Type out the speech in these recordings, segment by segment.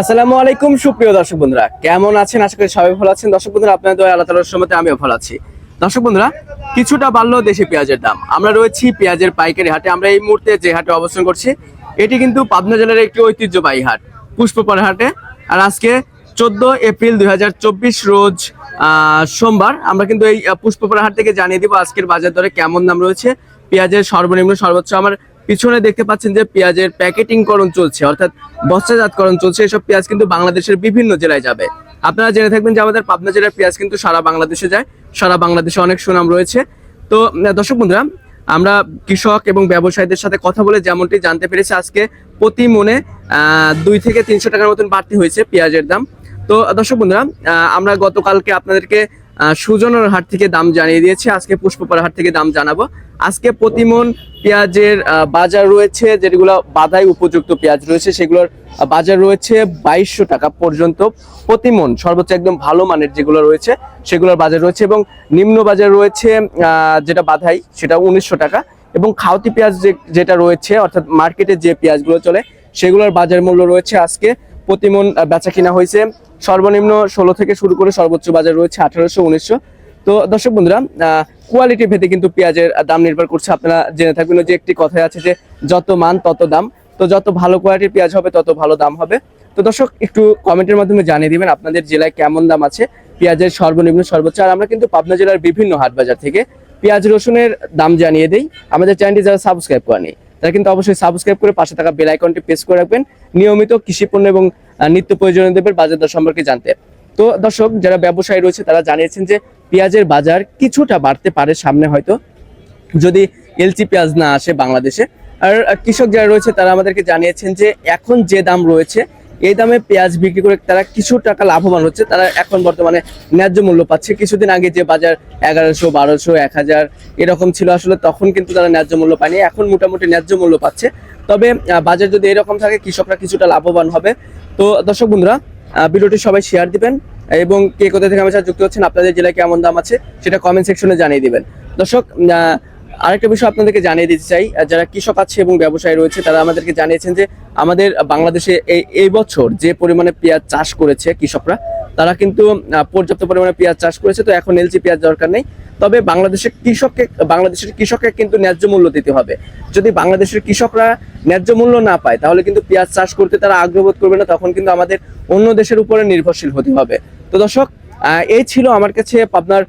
আসসালামু আলাইকুম, সুপ্রিয় দর্শক বন্ধুরা। কেমন আছেন? আশা করি সবাই ভালো আছেন। দর্শক বন্ধুরা, আপনাদের দয়া আল্লাহ তাআলার রহমতে আমিও ভালো আছি। দর্শক বন্ধুরা, কিছুটা বাড়লো দেশি পেঁয়াজের দাম। আমরা রয়েছি পেঁয়াজের পাইকারি হাটে। আমরা এই মুহূর্তে যে হাটে অবস্থান করছি, এটি কিন্তু পাবনা জেলার একটি ঐতিহ্যবাহী হাট, পুষ্পপাড়া হাটে। আর আজকে চোদ্দ এপ্রিল দুই হাজার চব্বিশ রোজ সোমবার, আমরা কিন্তু এই পুষ্পপাড়া হাট থেকে জানিয়ে দিব আজকের বাজার দরে কেমন দাম রয়েছে। পেঁয়াজের সর্বনিম্ন সর্বোচ্চ আমার পিছনে দেখতে পাচ্ছেন যে পেঁয়াজের প্যাকেটিং করণ চলছে, অর্থাৎ বস্তাজাতকরণ চলছে। এসব পেঁয়াজ কিন্তু বাংলাদেশের বিভিন্ন জেলায় যাবে। আপনারা জেনে থাকবেন যে আমাদের পাবনা জেলার পেঁয়াজ কিন্তু সারা বাংলাদেশে যায়, সারা বাংলাদেশে অনেক সুনাম রয়েছে। তো দর্শক বন্ধুরা, আমরা কৃষক এবং ব্যবসায়ীদের সাথে কথা বলে যেমনটি জানতে পেরেছি, আজকে প্রতি মনে দুই থেকে তিনশো টাকার মতন বাড়তি হয়েছে পেঁয়াজের দাম। তো, দর্শক বন্ধুরা আমরা গতকালকে আপনাদেরকে সুজনের হাট থেকে দাম জানিয়ে দিয়েছে। আজকে পুষ্পপাড়া হাট থেকে দাম জানাব। আজকে প্রতিমন পেঁয়াজের বাজার রয়েছে, যেগুলো বাধাই উপযুক্ত পেঁয়াজ রয়েছে, সেগুলোর বাজার রয়েছে বাইশশো টাকা পর্যন্ত প্রতিমন। সর্বোচ্চ একদম ভালো মানের যেগুলো রয়েছে, সেগুলোর বাজার রয়েছে এবং নিম্ন বাজার রয়েছে যেটা বাধাই, সেটা উনিশশো টাকা। এবং খাওতি পেঁয়াজ যেটা রয়েছে, অর্থাৎ মার্কেটে যে পেঁয়াজগুলো চলে, সেগুলোর বাজার মূল্য রয়েছে আজকে প্রতিমন বেচা কিনা হয়েছে। সর্বনিম্ন ষোলো থেকে শুরু করে সর্বোচ্চ বাজার রয়েছে আঠারোশো, উনিশশো। তো দর্শক বন্ধুরা কোয়ালিটি ভেদে কিন্তু পেঁয়াজের দাম নির্ভর করছে। আপনারা জেনে থাকবেন যে একটি কথাই আছে যে যত মান, তত দাম। তো যত ভালো কোয়ালিটির পেঁয়াজ হবে, তত ভালো দাম হবে। তো দর্শক, একটু কমেন্টের মাধ্যমে জানিয়ে দিবেন আপনাদের জেলায় কেমন দাম আছে পেঁয়াজের সর্বনিম্ন, সর্বোচ্চ। আর আমরা কিন্তু পাবনা জেলার বিভিন্ন হাট বাজার থেকে পেঁয়াজ রসুনের দাম জানিয়ে দিই। আমাদের চ্যানেলটি যারা সাবস্ক্রাইব করেনি তারা কিন্তু অবশ্যই সাবস্ক্রাইব করে পাশে থাকা বেল আইকনটি প্রেস করে রাখবেন। নিয়মিত কৃষি পণ্য এবং নিত্য প্রয়োজনীয় বাজার দর সম্পর্কে জানতে। তো দর্শক, যারা ব্যবসায়ী রয়েছে, তারা জানিয়েছেন যে পেঁয়াজের বাজার কিছুটা বাড়তে পারে সামনে হয়তো। যদি এলচি পেঁয়াজ না আসে বাংলাদেশে। আর কৃষক যারা রয়েছে, তারা আমাদেরকে জানিয়েছেন যে এখন যে দাম রয়েছে এই দামে পেঁয়াজ বিক্রি করে তারা কিছু টাকা লাভবান হচ্ছে। তারা এখন বর্তমানে ন্যায্য মূল্য পাচ্ছে। কিছুদিন আগে যে বাজার এগারোশো, বারোশো, এক হাজার এরকম ছিল আসলে তখন কিন্তু তারা ন্যায্য মূল্য পায়নি। এখন মোটামুটি ন্যায্য মূল্য পাচ্ছে। তবে বাজার যদি এরকম থাকে, কৃষকরা কিছুটা লাভবান হবে। তো দর্শক বন্ধুরা ভিডিওটি সবাই শেয়ার দিবেন এবং কে কোথা থেকে আমার সাথে যুক্ত হচ্ছেন, আপনাদের জেলায় কেমন দাম আছে, সেটা কমেন্ট সেকশনে জানিয়ে দিবেন। দর্শক আরেকটা বিষয় আপনাদেরকে জানিয়ে দিতে চাই যারা কৃষক আছে এবং ব্যবসায়ী রয়েছে, তারা আমাদেরকে জানিয়েছেন যে আমাদের বাংলাদেশে এই এই বছর যে পরিমাণে পেঁয়াজ চাষ করেছে কৃষকরা, তারা কিন্তু পর্যাপ্ত পরিমাণে পেঁয়াজ চাষ করেছে, তো এখন এলজি পেঁয়াজ দরকার নেই। তবে বাংলাদেশের কৃষককে বাংলাদেশের কৃষককে কিন্তু ন্যায্য মূল্য দিতে হবে। যদি বাংলাদেশের কৃষকরা ন্যায্য মূল্য না পায়, তাহলে কিন্তু পেঁয়াজ চাষ করতে তারা আগ্রহ বোধ করবে না, তখন কিন্তু আমাদের অন্য দেশের উপরে নির্ভরশীল হতে হবে। তো দর্শক এই ছিল আমার কাছে আপনার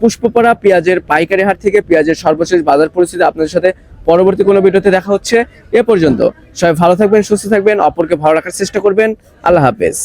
পুষ্পপাড়া পেঁয়াজের পাইকারি হাট থেকে পেঁয়াজের সর্বশেষ বাজার পরিস্থিতি আপনাদের সাথে পরবর্তী কোনো ভিডিওতে দেখা হচ্ছে। এ পর্যন্ত সবাই ভালো থাকবেন, সুস্থ থাকবেন, অপরকে ভালো রাখার চেষ্টা করবেন। আল্লাহ হাফেজ।